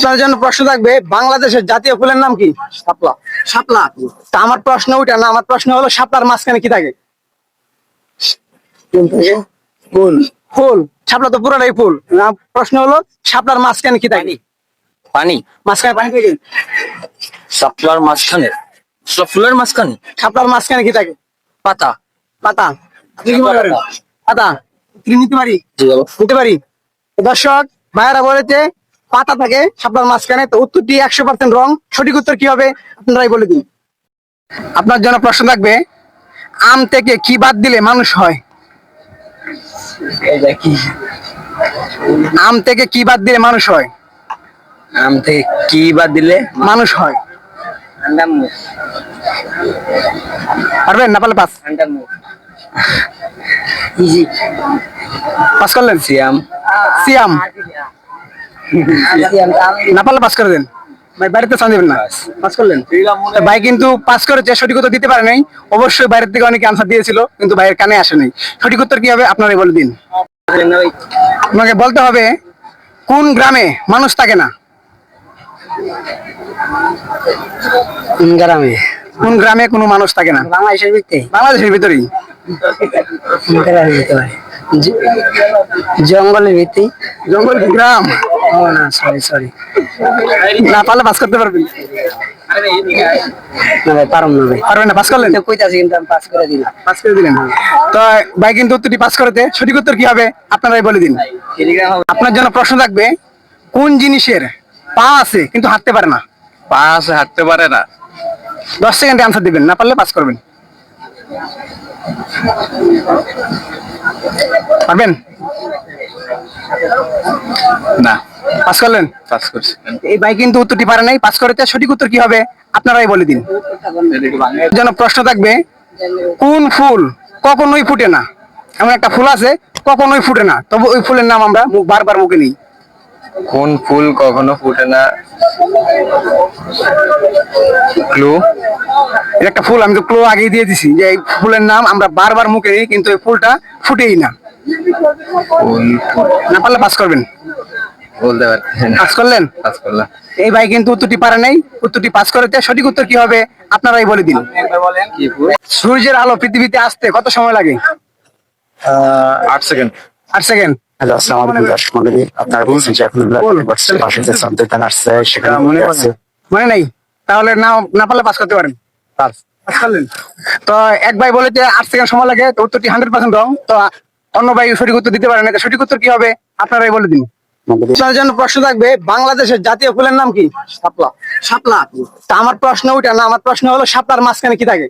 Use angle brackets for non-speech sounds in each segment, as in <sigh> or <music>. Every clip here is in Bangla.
আপনার জন্য প্রশ্ন থাকবে বাংলাদেশের জাতীয় ফুলের নাম কি? শাপলা। শাপলা। তা আমার প্রশ্ন ওইটা না আমার প্রশ্ন হলো শাপলার মাঝখানে কি থাকে? ফুল। ফুল। শাপলা তো পুরোটাই ফুল। প্রশ্ন হলো শাপলার মাঝখানে কি থাকে? পানি। মাঝখানে পানি থাকে? সাপলার মাঝখানে। সব ফুলের মাঝখানে। শাপলার মাঝখানে কি থাকে? পাতা। পাতা। পাতা। নিতে পারি নিতে পারি। দর্শক ভাইয়ারা বলেছে পাতা থাকে শাপলার মাঝখানে তো উত্তরটি একশো পার্সেন্ট রং। সঠিক উত্তর কি হবে? আপনারাই বলে দিন। আপনার জন্য প্রশ্ন থাকবে আম থেকে কি বাদ দিলে মানুষ হয়? আম থেকে কি বাদ দিলে মানুষ হয়? আম থেকে কি বাদ দিলে মানুষ হয়। পারবেন না পারলে পাস? পাস করলেন? সিয়াম। সিয়াম। <laughs> না পারলে পাস করে দেন। ভাই বাড়িতে চান দেবেন না। পাস করলেন। ভাই কিন্তু পাস করেছে সঠিক উত্তর দিতে পারে নাই অবশ্যই বাইরের থেকে অনেকে আনসার দিয়েছিল কিন্তু ভাইয়ের কানে আসে নাই। সঠিক উত্তর কি হবে? আপনারাই বলে দিন। আপনাকে বলতে হবে কোন গ্রামে মানুষ থাকে না? কোন গ্রামে? কোন গ্রামে কোনো মানুষ থাকে না? বাংলাদেশের ভিতরে? বাংলাদেশের ভিতরেই। ভিতরে? জঙ্গলের ভিতরে? জঙ্গল কি গ্রাম। ও না সরি সরি না পারলে পাস করতে পারবেন। না ভাই পারম না ভাই। পারবেন না পাস করলেন? কইতাছি কিন্তু আমি পাস করে দিলাম। পাস করে দিলেন তো ভাই কিন্তু উত্তরটি পাস করেছে সঠিক উত্তর কি হবে আপনারাই বলে দিন। আপনার জন্য প্রশ্ন থাকবে কোন জিনিসের পা আছে কিন্তু হাঁটতে পারে না? পা আছে হাঁটতে পারে না। দশ সেকেন্ডে আনসার দিবেন না পারলে পাস করবেন। পারবেন? না। পাস করলেন? পাস করছি। এই ভাই কিন্তু উত্তরটি পারে নাই। পাস করেছে সঠিক উত্তর কি হবে? আপনারাই বলে দিন। জন্য প্রশ্ন থাকবে কোন ফুল কখনোই ফুটে না? এমন একটা ফুল আছে কখনোই ফুটে না। তবে ওই ফুলের নাম আমরা মুখ বারবার মুখে নিই। কোন ফুল কখনো ফুটে না? ক্লু। একটা ফুল আমি তো ক্লো আগেই দিয়ে দিছি যে এই ফুলের নাম আমরা বারবার মুখে নিই কিন্তু এই ফুলটা ফুটেই না। ফুল না পারলে পাস করবেন। বলতে পাস করলেন? পাস করলাম। এই ভাই কিন্তু উত্তরটি পারে নাই। উত্তরটি পাস করেছে সঠিক উত্তর কি হবে? আপনারাই বলে দিন। সূর্যের আলো পৃথিবীতে আসতে কত সময় লাগে? আট সেকেন্ড আট সেকেন্ড হ্যালো আসসালামু আলাইকুম দর্শক মন্ডলী। আপনারা বলছেন যে এখন পাশে যে সাবজেক্ট আসছে সেখানে মনে আছে। মনে নাই। তাহলে না না পারলে পাস করতে পারেন। পাস করলেন। তো এক ভাই আট সেকেন্ড সময় লাগে তো উত্তরটি হান্ড্রেড পার্সেন্ট রং তো অন্য ভাই সঠিক উত্তর দিতে পারেন না সঠিক উত্তর কি হবে? আপনারাই বলে দিন। আপনার জন্য প্রশ্ন থাকবে বাংলাদেশের জাতীয় ফুলের নাম কি? শাপলা। শাপলা। তা আমার প্রশ্ন ওইটা না আমার প্রশ্ন হলো শাপলার মাঝখানে কি থাকে?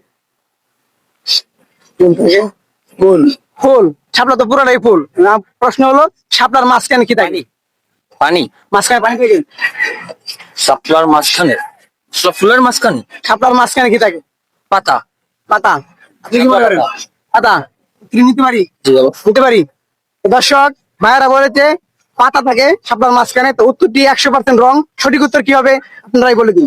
ফুল। ফুল। শাপলা তো পুরোটাই ফুল। প্রশ্ন হলো শাপলার মাঝখানে কি থাকে? পানি। মাঝখানে পানি থাকে সাপলার মাঝখানে। সব ফুলের মাঝখানে। শাপলার মাঝখানে কি থাকে? পাতা। পাতা। পাতা। নিতে পারি? নিতে পারি? দর্শক ভাইয়ারা বলেছে পাতা থাকে শাপলার মাঝখানে, তো উত্তরটি একশো পার্সেন্ট রং সঠিক উত্তর কি হবে? আপনারাই বলে দিন।